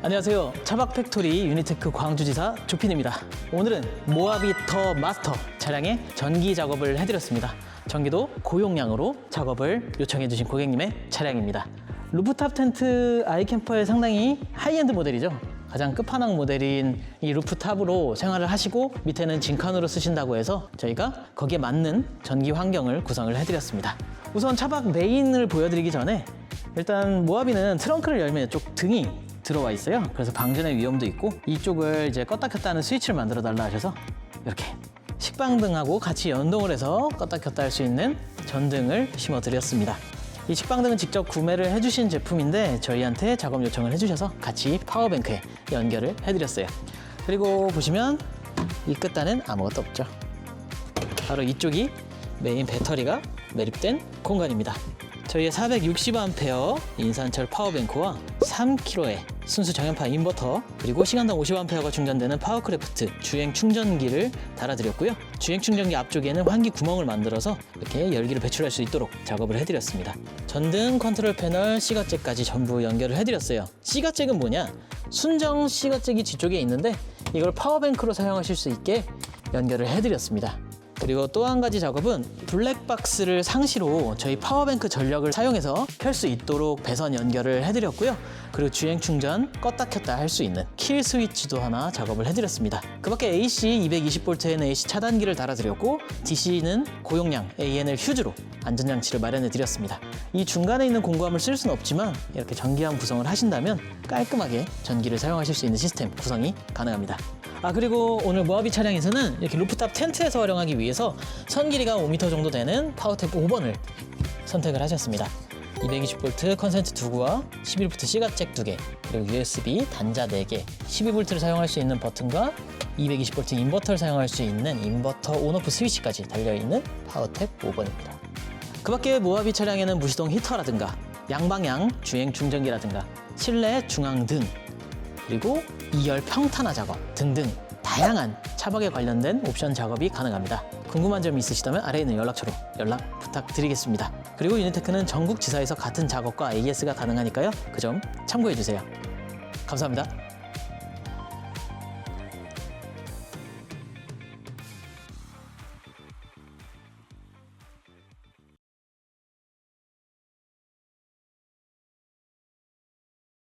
안녕하세요. 차박 팩토리 유니테크 광주지사 조핀입니다. 오늘은 모하비 더 마스터 차량의 전기 작업을 해드렸습니다. 전기도 고용량으로 작업을 요청해주신 고객님의 차량입니다. 루프탑 텐트 아이캠퍼의 상당히 하이엔드 모델이죠. 가장 끝판왕 모델인 이 루프탑으로 생활을 하시고 밑에는 진칸으로 쓰신다고 해서 저희가 거기에 맞는 전기 환경을 구성을 해드렸습니다. 우선 차박 메인을 보여드리기 전에 일단 모하비는 트렁크를 열면 이쪽 등이 들어와 있어요. 그래서 방전의 위험도 있고 이쪽을 이제 껐다 켰다 하는 스위치를 만들어 달라 하셔서 이렇게 식방등하고 같이 연동을 해서 껐다 켰다 할 수 있는 전등을 심어 드렸습니다. 이 식방등은 직접 구매를 해주신 제품인데 저희한테 작업 요청을 해주셔서 같이 파워뱅크에 연결을 해드렸어요. 그리고 보시면 이 끝단은 아무것도 없죠. 바로 이쪽이 메인 배터리가 매립된 공간입니다. 저희의 460A 인산철 파워뱅크와 3kg의 순수 정연파 인버터 그리고 시간당 50A가 충전되는 파워크래프트 주행 충전기를 달아드렸고요. 주행 충전기 앞쪽에는 환기 구멍을 만들어서 이렇게 열기를 배출할 수 있도록 작업을 해드렸습니다. 전등 컨트롤 패널 C가잭까지 전부 연결을 해드렸어요. C가잭은 뭐냐? 순정 C가잭이 뒤쪽에 있는데 이걸 파워뱅크로 사용하실 수 있게 연결을 해드렸습니다. 그리고 또 한 가지 작업은 블랙박스를 상시로 저희 파워뱅크 전력을 사용해서 켤 수 있도록 배선 연결을 해드렸고요. 그리고 주행 충전 껐다 켰다 할 수 있는 킬 스위치도 하나 작업을 해드렸습니다. 그 밖에 AC 220V에는 AC 차단기를 달아드렸고 DC는 고용량 ANL 휴즈로 안전장치를 마련해 드렸습니다. 이 중간에 있는 공구함을 쓸 수는 없지만 이렇게 전기함 구성을 하신다면 깔끔하게 전기를 사용하실 수 있는 시스템 구성이 가능합니다. 아 그리고 오늘 모하비 차량에서는 이렇게 루프탑 텐트에서 활용하기 위해서 선 길이가 5m 정도 되는 파워탭 5번을 선택을 하셨습니다. 220V 컨센트 2구와 11V C가잭 2개 그리고 USB 단자 4개 12V를 사용할 수 있는 버튼과 220V 인버터를 사용할 수 있는 인버터 온오프 스위치까지 달려있는 파워탭 5번입니다. 그 밖에 모하비 차량에는 무시동 히터라든가 양방향 주행 충전기라든가 실내 중앙 등 그리고 2열 평탄화 작업 등등 다양한 차박에 관련된 옵션 작업이 가능합니다. 궁금한 점이 있으시다면 아래에 있는 연락처로 연락 부탁드리겠습니다. 그리고 유니테크는 전국 지사에서 같은 작업과 AS가 가능하니까요. 그 점 참고해 주세요. 감사합니다.